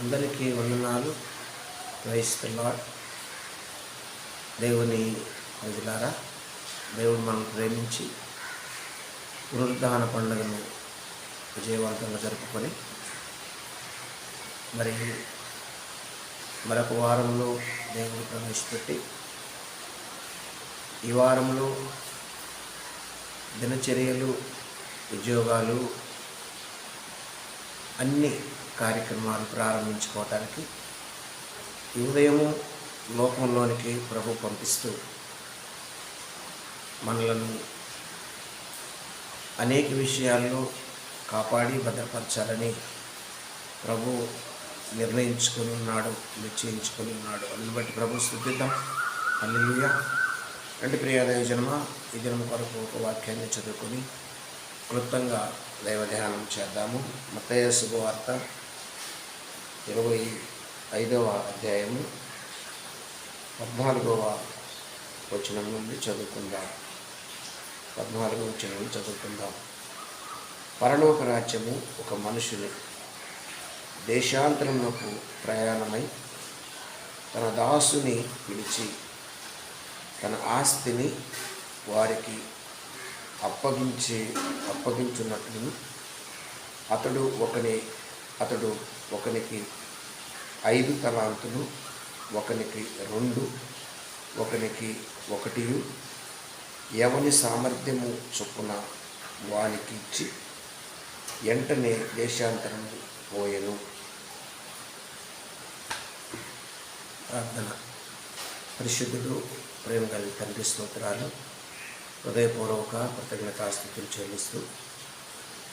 అందరికీ వందనాలు. క్రైస్తలాడ్ దేవుని ప్రజలారా దేవుడు మనం ప్రేమించి పునరుద్ధాన పండుగను విజయవంతంగా జరుపుకొని మరి మరొక వారంలో దేవుడు ప్రవేశపెట్టి ఈ వారంలో దినచర్యలు ఉద్యోగాలు అన్నీ కార్యక్రమాలు ప్రారంభించుకోవటానికి ఈ ఉదయము లోకంలోనికి ప్రభు పంపిస్తూ మనలను అనేక విషయాల్లో కాపాడి భద్రపరచాలని ప్రభు నిర్ణయించుకొని ఉన్నాడు నిశ్చయించుకొని ఉన్నాడు. అందుని బట్టి ప్రభు స్థుతిద్దాం. అల్లుయ అంటే ప్రియాదయ జన్మ ఈ జన్మ కొరకు ఒక వాక్యాన్ని చదువుకొని క్లుప్తంగా దైవ ధ్యానం చేద్దాము. మతయ శుభవార్త ఇరవై ఐదవ అధ్యాయము పద్నాలుగవ వచనం నుండి చదువుకుందాం. పద్నాలుగవ వచనం నుండి చదువుకుందాం. పరలోక రాజ్యము ఒక మనుషుని దేశాంతరమునకు ప్రయాణమై తన దాసుని పిలిచి తన ఆస్తిని వారికి అప్పగించి అప్పగించున్నట్లు అతడు ఒకని అతడు ఒకనికి ఐదు తలాంతులు ఒకనికి రెండు ఒకనికి ఒకటి ఎవని సామర్థ్యము చొప్పున వానికి ఇచ్చి వెంటనే దేశాంతరం పోయెను. ప్రార్థన. పరిశుద్ధుడు ప్రేమ కలిగి తండ్రి స్తోత్రాలు. హృదయపూర్వక కృతజ్ఞతాస్థితులు చెల్లిస్తూ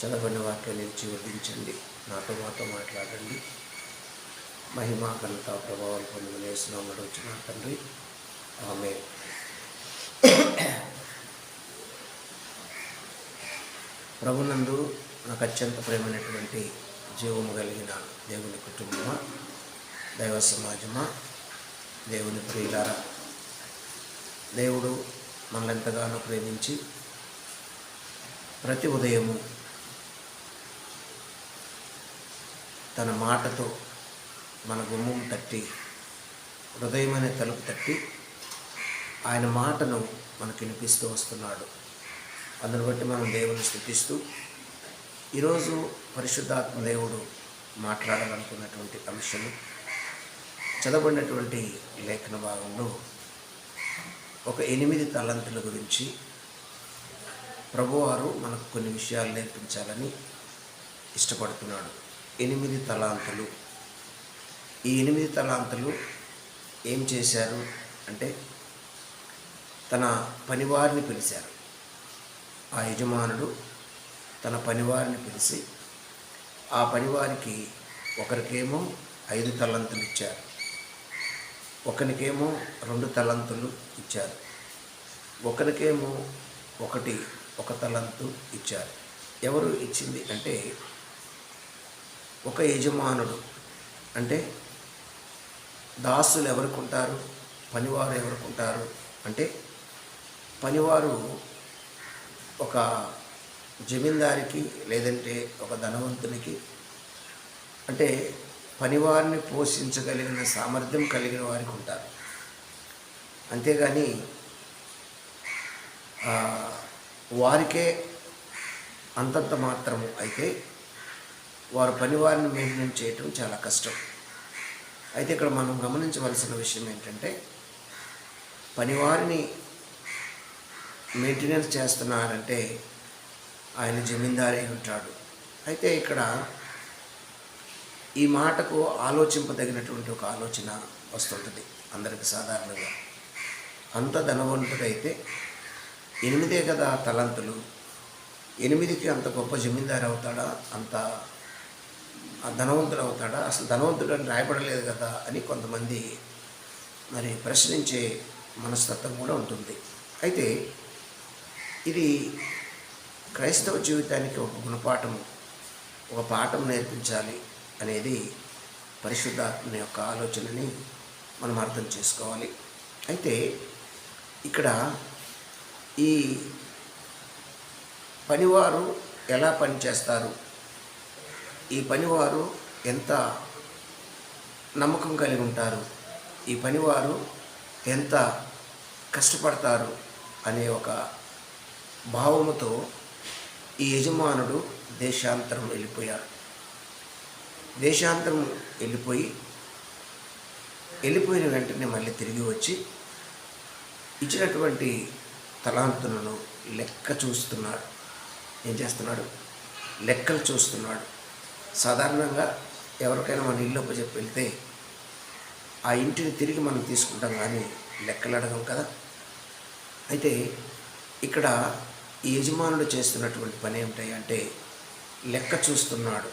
చదవని వాక్యాన్ని నిలిచి వర్ధించండి నాతో మాతో మాట్లాడండి. మహిమ ఘనత ప్రభావాలు పొందిన వేసినాం వచ్చిన తండ్రి. ఆమె ప్రభునందు నాకు అత్యంత ప్రేమైనటువంటి జీవము కలిగిన దేవుని కుటుంబమా దైవ సమాజమా దేవుని ప్రియులారా దేవుడు మనల్ని ఎంతగానో ప్రేమించి ప్రతి ఉదయము తన మాటతో మన గుమ్మం తట్టి హృదయమనే తలుపు తట్టి ఆయన మాటను మనకు వినిపిస్తూ వస్తున్నాడు. అందును బట్టి మనం దేవుని స్థుతిస్తూ ఈరోజు పరిశుద్ధాత్మ దేవుడు మాట్లాడాలనుకున్నటువంటి అంశము చదవబడినటువంటి లేఖన భాగంలో ఒక ఎనిమిది తలంతుల గురించి ప్రభువారు మనకు కొన్ని విషయాలు నేర్పించాలని ఇష్టపడుతున్నాడు. ఎనిమిది తలాంతులు. ఈ ఎనిమిది తలాంతులు ఏం చేశారు అంటే తన పనివారిని పిలిచారు. ఆ యజమానుడు తన పనివారిని పిలిచి ఆ పనివారికి ఒకరికేమో ఐదు తలంతులు ఇచ్చారు. ఒకరికేమో రెండు తలంతులు ఇచ్చారు. ఒకరికేమో ఒకటి ఒక తలంతు ఇచ్చారు. ఎవరు ఇచ్చింది అంటే ఒక యజమానుడు. అంటే దాసులు ఎవరికి ఉంటారు పనివారు ఎవరికి ఉంటారు అంటే పనివారు ఒక జమీందారికి లేదంటే ఒక ధనవంతునికి అంటే పనివారిని పోషించగలిగిన సామర్థ్యం కలిగిన వారికి ఉంటారు. అంతేగాని వారికే అంతంత మాత్రము అయితే వారు పనివారిని మెయింటైన్ చేయటం చాలా కష్టం. అయితే ఇక్కడ మనం గమనించవలసిన విషయం ఏంటంటే పనివారిని మెయింటెనెన్స్ చేస్తున్నారంటే ఆయన జమీందారే ఉంటాడు. అయితే ఇక్కడ ఈ మాటకు ఆలోచింపదగినటువంటి ఒక ఆలోచన వస్తుంటుంది అందరికి సాధారణంగా. అంత ధనవంతుడైతే ఎనిమిదే కదా తలంతులు ఎనిమిదికి అంత గొప్ప జమీందారు అవుతాడా? అంత ధనవంతుడు అవుతాడా? అసలు ధనవంతుడు అని రాయబడలేదు కదా అని కొంతమంది మరి ప్రశ్నించే మనస్తత్వం కూడా ఉంటుంది. అయితే ఇది క్రైస్తవ జీవితానికి ఒక గుణపాఠము ఒక పాఠం నేర్పించాలి అనేది పరిశుద్ధాత్మ యొక్క ఆలోచనని మనం అర్థం చేసుకోవాలి. అయితే ఇక్కడ ఈ పనివారు ఎలా పనిచేస్తారు? ఈ పనివారు ఎంత నమ్మకం కలిగి ఉంటారు? ఈ పనివారు ఎంత కష్టపడతారు? అనే ఒక భావముతో ఈ యజమానుడు దేశాంతరం వెళ్ళిపోయారు దేశాంతరం వెళ్ళిపోయి వెళ్ళిపోయిన వెంటనే మళ్ళీ తిరిగి వచ్చి ఇచ్చినటువంటి తలాంతులను లెక్క చూస్తున్నాడు. ఏం చేస్తున్నాడు? లెక్కలు చూస్తున్నాడు. సాధారణంగా ఎవరికైనా మన ఇల్లు చెప్పి వెళ్తే ఆ ఇంటిని తిరిగి మనం తీసుకుంటాం కానీ లెక్కలు అడగం కదా. అయితే ఇక్కడ యజమానుడు చేస్తున్నటువంటి పని ఏమిటాయి అంటే లెక్క చూస్తున్నాడు.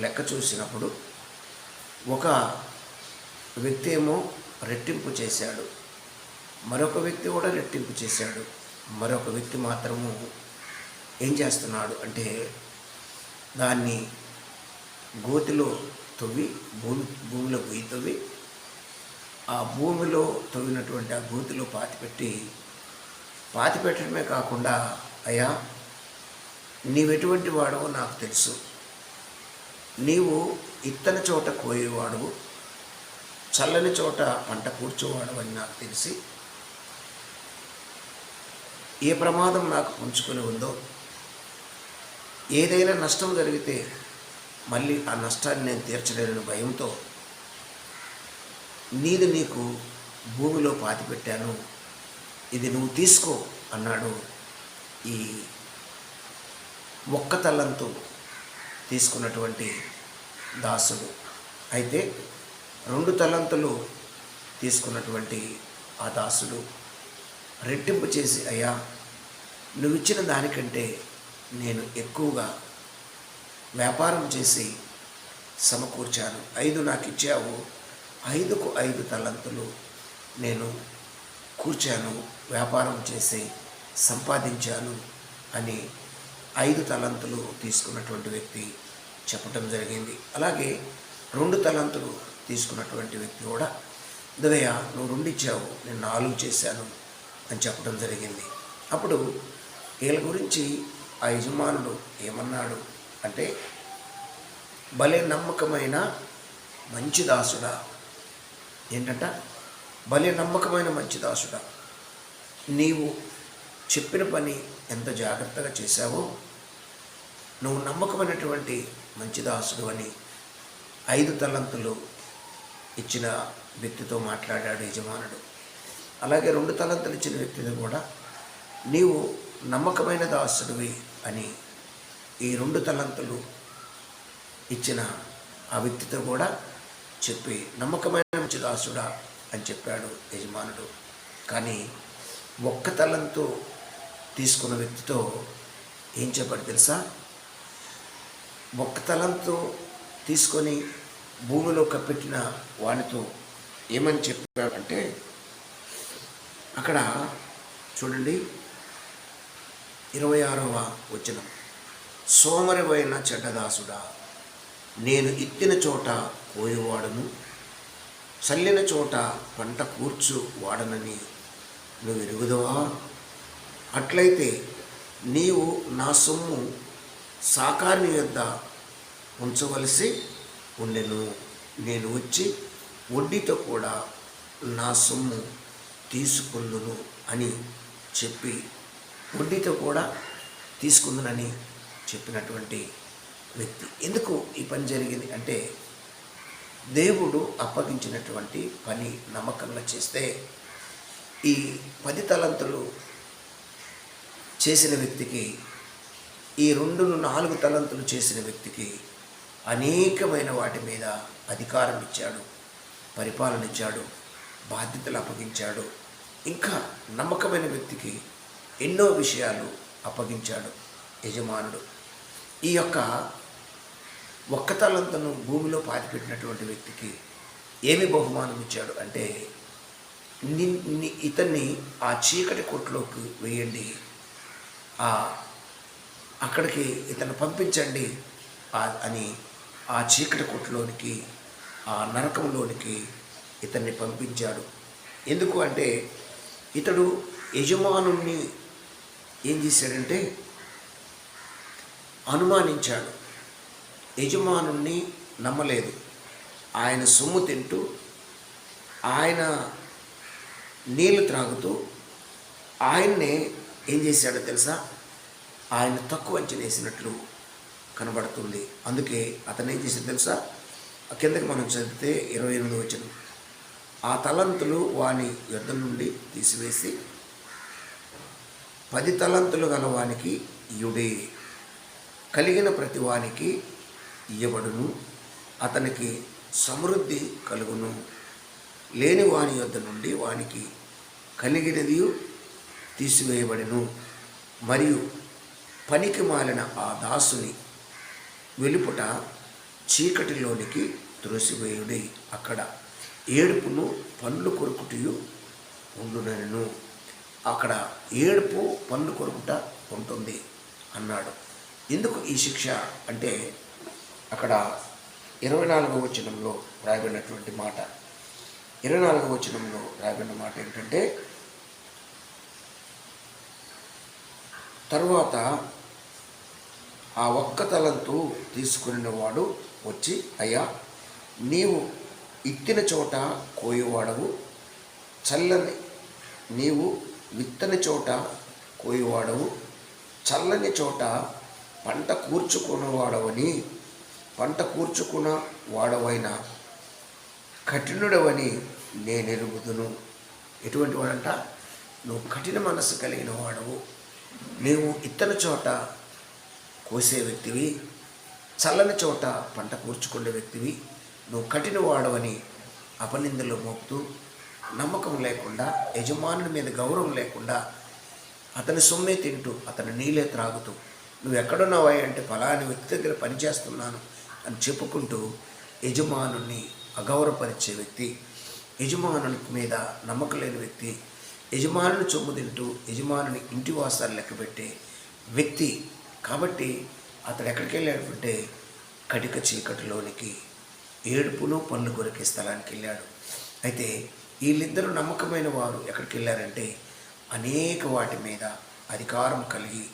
లెక్క చూసినప్పుడు ఒక వ్యక్తి ఏమో రెట్టింపు చేశాడు. మరొక వ్యక్తి కూడా రెట్టింపు చేశాడు. మరొక వ్యక్తి మాత్రము ఏం చేస్తున్నాడు అంటే దాన్ని గోతిలో తవ్వి భూమి భూమిలో గొయ్యి తవ్వి ఆ భూమిలో తవ్వినటువంటి ఆ గోతిలో పాతిపెట్టి పాతిపెట్టడమే కాకుండా అయ్యా నీవెటువంటి వాడవో నాకు తెలుసు. నీవు ఇత్తని చోట కోయేవాడువు చల్లని చోట పంట కూర్చోవాడు అని నాకు తెలిసి ఏ ప్రమాదం నాకు ఉంచుకొని ఉందో ఏదైనా నష్టం జరిగితే మళ్ళీ ఆ నష్టాన్ని నేను తీర్చలేనని భయంతో నీది నీకు భూమిలో పాతిపెట్టాను. ఇది నువ్వు తీసుకో అన్నాడు. ఈ ఒక్క తల్లంతో తీసుకున్నటువంటి దాసుడు. అయితే రెండు తలంతులు తీసుకున్నటువంటి ఆ దాసుడు రెట్టింపు చేసి అయ్యా నువ్వు ఇచ్చిన దానికంటే నేను ఎక్కువగా వ్యాపారం చేసి సమకూర్చాను. ఐదు నాకు ఇచ్చావు. ఐదుకు ఐదు తలంతులు నేను కూర్చాను వ్యాపారం చేసి సంపాదించాను అని ఐదు తలంతులు తీసుకున్నటువంటి వ్యక్తి చెప్పటం జరిగింది. అలాగే రెండు తలంతులు తీసుకున్నటువంటి వ్యక్తి కూడా దదయ్య నువ్వు రెండు ఇచ్చావు నేను నాలుగు చేశాను అని చెప్పడం జరిగింది. అప్పుడు వీళ్ళ గురించి ఆ యజమానుడు ఏమన్నాడు? అంటే భలే నమ్మకమైన మంచి దాసుడా. ఏంటంట? భలే నమ్మకమైన మంచి దాసుడా. నీవు చెప్పిన పని ఎంత జాగ్రత్తగా చేశావో నువ్వు నమ్మకమైనటువంటి మంచి దాసుడు అని ఐదు తలంతులు ఇచ్చిన వ్యక్తితో మాట్లాడాడు యజమానుడు. అలాగే రెండు తలంతులు ఇచ్చిన వ్యక్తితో కూడా నీవు నమ్మకమైన దాసుడివి అని ఈ రెండు తలంతులు ఇచ్చిన ఆ వ్యక్తితో కూడా చెప్పి నమ్మకమైన మంచి దాసుడా అని చెప్పాడు యజమానుడు. కానీ ఒక్క తలంతో తీసుకున్న వ్యక్తితో ఏం చెప్పాడు తెలుసా? ఒక్క తలంతో తీసుకొని భూమిలో కప్పెట్టిన వానితో ఏమని చెప్పాడంటే అక్కడ చూడండి ఇరవై ఆరవ వచనం. సోమరివైన చెడ్డదాసుడా నేను ఇత్తిన చోట కోయువాడను చల్లిన చోట పంట కూర్చు వాడనని నువ్వు ఎరుగుదవా అట్లయితే నీవు నా సొమ్ము సాకారిని యొద్ద ఉంచవలసి ఉండెను. నేను వచ్చి వడ్డీతో కూడా నా సొమ్ము తీసుకుందును అని చెప్పి వడ్డీతో కూడా తీసుకుందునని చెప్పినటువంటి వ్యక్తి. ఎందుకు ఈ పని జరిగింది? అంటే దేవుడు అప్పగించినటువంటి పని నమ్మకంగా చేస్తే ఈ పది తలంతులు చేసిన వ్యక్తికి ఈ రెండు నాలుగు తలంతులు చేసిన వ్యక్తికి అనేకమైన వాటి మీద అధికారం ఇచ్చాడు పరిపాలన ఇచ్చాడు బాధ్యతలు అప్పగించాడు. ఇంకా నమ్మకమైన వ్యక్తికి ఎన్నో విషయాలు అప్పగించాడు యజమానుడు. ఈ యొక్క ఒక్కతలంతను భూమిలో పాతిపెట్టినటువంటి వ్యక్తికి ఏమి బహుమానం ఇచ్చాడు? అంటే ని- ని- ఇతన్ని ఆ చీకటి కొట్టులోకి వేయండి. ఆ అక్కడికి ఇతను పంపించండి. అని ఆ చీకటి కొట్టులోనికి ఆ నరకంలోనికి ఇతన్ని పంపించాడు. ఎందుకు అంటే ఇతడు యజమానుణ్ణి ఏం చేశాడంటే అనుమానించాడు. యజమానుణ్ణి నమ్మలేదు. ఆయన సొమ్ము తింటూ ఆయన నీళ్ళు త్రాగుతూ ఆయన్నే ఏం చేశాడో తెలుసా? ఆయన తక్కువ అంచనేసినట్లు కనబడుతుంది. అందుకే అతను ఏం చేశాడు తెలుసా? ఆ కిందకి మనం చదివితే ఇరవై ఎనిమిది వచ్చిన ఆ తలంతులు వాని యుద్ధ నుండి తీసివేసి పది తలంతులు గల వానికి యుడే కలిగిన ప్రతివానికి ఇవ్వబడును ఇయ్యబడును అతనికి సమృద్ధి కలుగును. లేని వాని యొద్ద నుండి వానికి కలిగినది తీసివేయబడిను. మరియు పనికి మాలిన ఆ దాసుని వెలుపుట చీకటిలోనికి త్రోసివేయుడి. అక్కడ ఏడుపును పండ్లు కొరుకుటయు ఉండునను అక్కడ ఏడుపు పండ్లు కొరుకుట ఉంటుంది అన్నాడు. ఎందుకు ఈ శిక్ష అంటే అక్కడ ఇరవై నాలుగవ వచనంలో రాయబడినటువంటి మాట. ఇరవై నాలుగవ వచనంలో రాయబడిన మాట ఏంటంటే తరువాత ఆ ఒక్క తలంతు తీసుకుని వాడు వచ్చి అయ్యా నీవు ఇత్తిన చోట కోయవాడవు చల్లని నీవు విత్తని చోట కోయవాడవు చల్లని చోట పంట కూర్చుకున్న వాడవని పంట కూర్చుకున్న వాడవైన కఠినుడవని నేనెరుగుదును. ఎటువంటి వాడంట? నువ్వు కఠిన మనసు కలిగిన వాడవు. నీవు ఇత్తన చోట కోసే వ్యక్తివి. చల్లని చోట పంట కూర్చుకునే వ్యక్తివి. నువ్వు కఠిన వాడవని అపనిందలు మోపుతూ నమ్మకం లేకుండా యజమానుని మీద గౌరవం లేకుండా అతని సొమ్మే తింటూ అతని నీళ్ళే త్రాగుతూ నువ్వు ఎక్కడున్నావా అంటే ఫలాని వ్యక్తి దగ్గర పనిచేస్తున్నాను అని చెప్పుకుంటూ యజమానుని అగౌరవపరిచే వ్యక్తి యజమానుని మీద నమ్మకం లేని వ్యక్తి యజమానుని చొమ్ము తింటూ యజమానుని ఇంటి వాసాలు లెక్కబెట్టే వ్యక్తి. కాబట్టి అతడు ఎక్కడికి వెళ్ళాడంటే కటిక చీకటిలోనికి ఏడుపును పనులు కొరికే స్థలానికి వెళ్ళాడు. అయితే వీళ్ళిద్దరూ నమ్మకమైన వారు ఎక్కడికి వెళ్ళారంటే అనేక వాటి మీద అధికారం కలిగి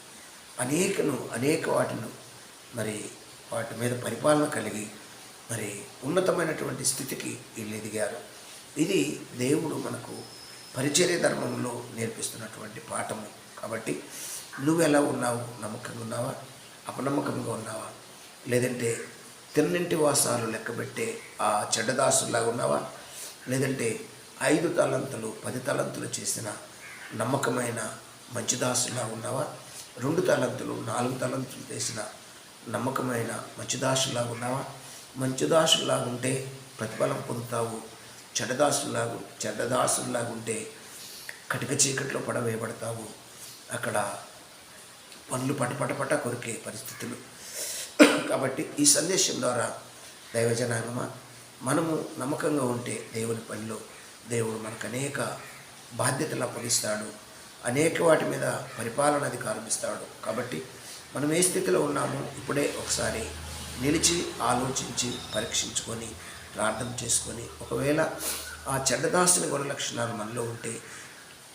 అనేకను అనేక వాటిను మరి వాటి మీద పరిపాలన కలిగి మరి ఉన్నతమైనటువంటి స్థితికి వీళ్ళు ఎదిగారు. ఇది దేవుడు మనకు పరిచర్య ధర్మంలో నేర్పిస్తున్నటువంటి పాఠము. కాబట్టి నువ్వు ఎలా ఉన్నావు? నమ్మకంగా ఉన్నావా? అపనమ్మకంగా ఉన్నావా? లేదంటే తిన్నింటి వాసాలు లెక్కబెట్టే ఆ చెడ్డదాసులాగా ఉన్నావా? లేదంటే ఐదు తలంతులు పది తలంతులు చేసిన నమ్మకమైన మంచి దాసులా ఉన్నావా? రెండు తలంతులు నాలుగు తలంతులు చేసిన నమ్మకమైన మంచి దాసులాగా ఉన్నావా? మంచి ఉంటే ప్రతిఫలం పొందుతావు. చెడ్డదాసులాగు చెడ్డదాసులాగుంటే కటిక చీకట్లో పడవేయబడతావు. అక్కడ పనులు పటపటపట కొరికే పరిస్థితులు. కాబట్టి ఈ సందేశం ద్వారా దైవజనాగమ మనము నమ్మకంగా ఉంటే దేవుని పనిలో దేవుడు మనకు అనేక బాధ్యతలు అప్పగిస్తాడు. అనేక వాటి మీద పరిపాలన అధికారం ఇస్తాడు. కాబట్టి మనం ఏ స్థితిలో ఉన్నామో ఇప్పుడే ఒకసారి నిలిచి ఆలోచించి పరీక్షించుకొని ప్రార్థన చేసుకొని ఒకవేళ ఆ చెడ్డదాసుని గుణ లక్షణాలు మనలో ఉంటే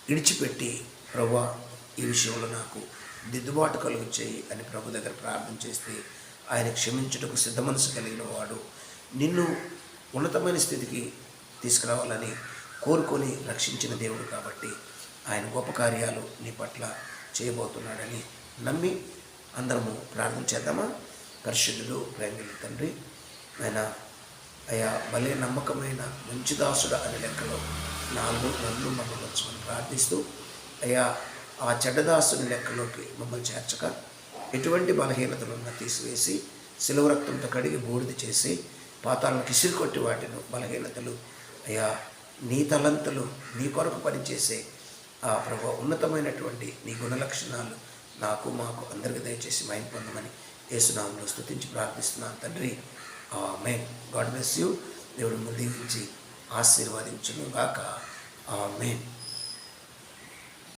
ఇడిచిపెట్టి ప్రభా ఈ విషయంలో నాకు దిద్దుబాటు కలుగు చేయి అని ప్రభు దగ్గర ప్రార్థన చేస్తే ఆయన క్షమించుటకు సిద్ధ మనసు కలిగిన వాడు నిన్ను ఉన్నతమైన స్థితికి తీసుకురావాలని కోరుకొని రక్షించిన దేవుడు కాబట్టి ఆయన గొప్ప కార్యాలు నీ పట్ల చేయబోతున్నాడని నమ్మి అందరము ప్రార్థన చేద్దామా? పరిశుద్ధుడు ప్రేమిలు తండ్రి ఆయన అయా భలే నమ్మకమైన మంచి దాసుడు అనే లెక్కలో నాలుగు నన్ను మమ్మల్ని వచ్చమని ప్రార్థిస్తూ అయ్యా ఆ చెడ్డదాసుని లెక్కలోకి మమ్మల్ని చేర్చక ఎటువంటి బలహీనతలున్నా తీసివేసి సిలువ రక్తంతో కడిగి బూడిద చేసి పాతాలను కిసిరి కొట్టి వాటిను బలహీనతలు అయా నీ తలంతులు నీ కొరకు పనిచేసే ఆ ప్రభు ఉన్నతమైనటువంటి నీ గుణలక్షణాలు నాకు మాకు అందరికి దయచేసి మైండ్ పొందమని యేసునామంలో స్థుతించి ప్రార్థిస్తున్నాను తండ్రి మెయిన్ గాడ్ బ్లెస్ యూ. దేవుడు దీవించి ఆశీర్వదించును గాక మెయిన్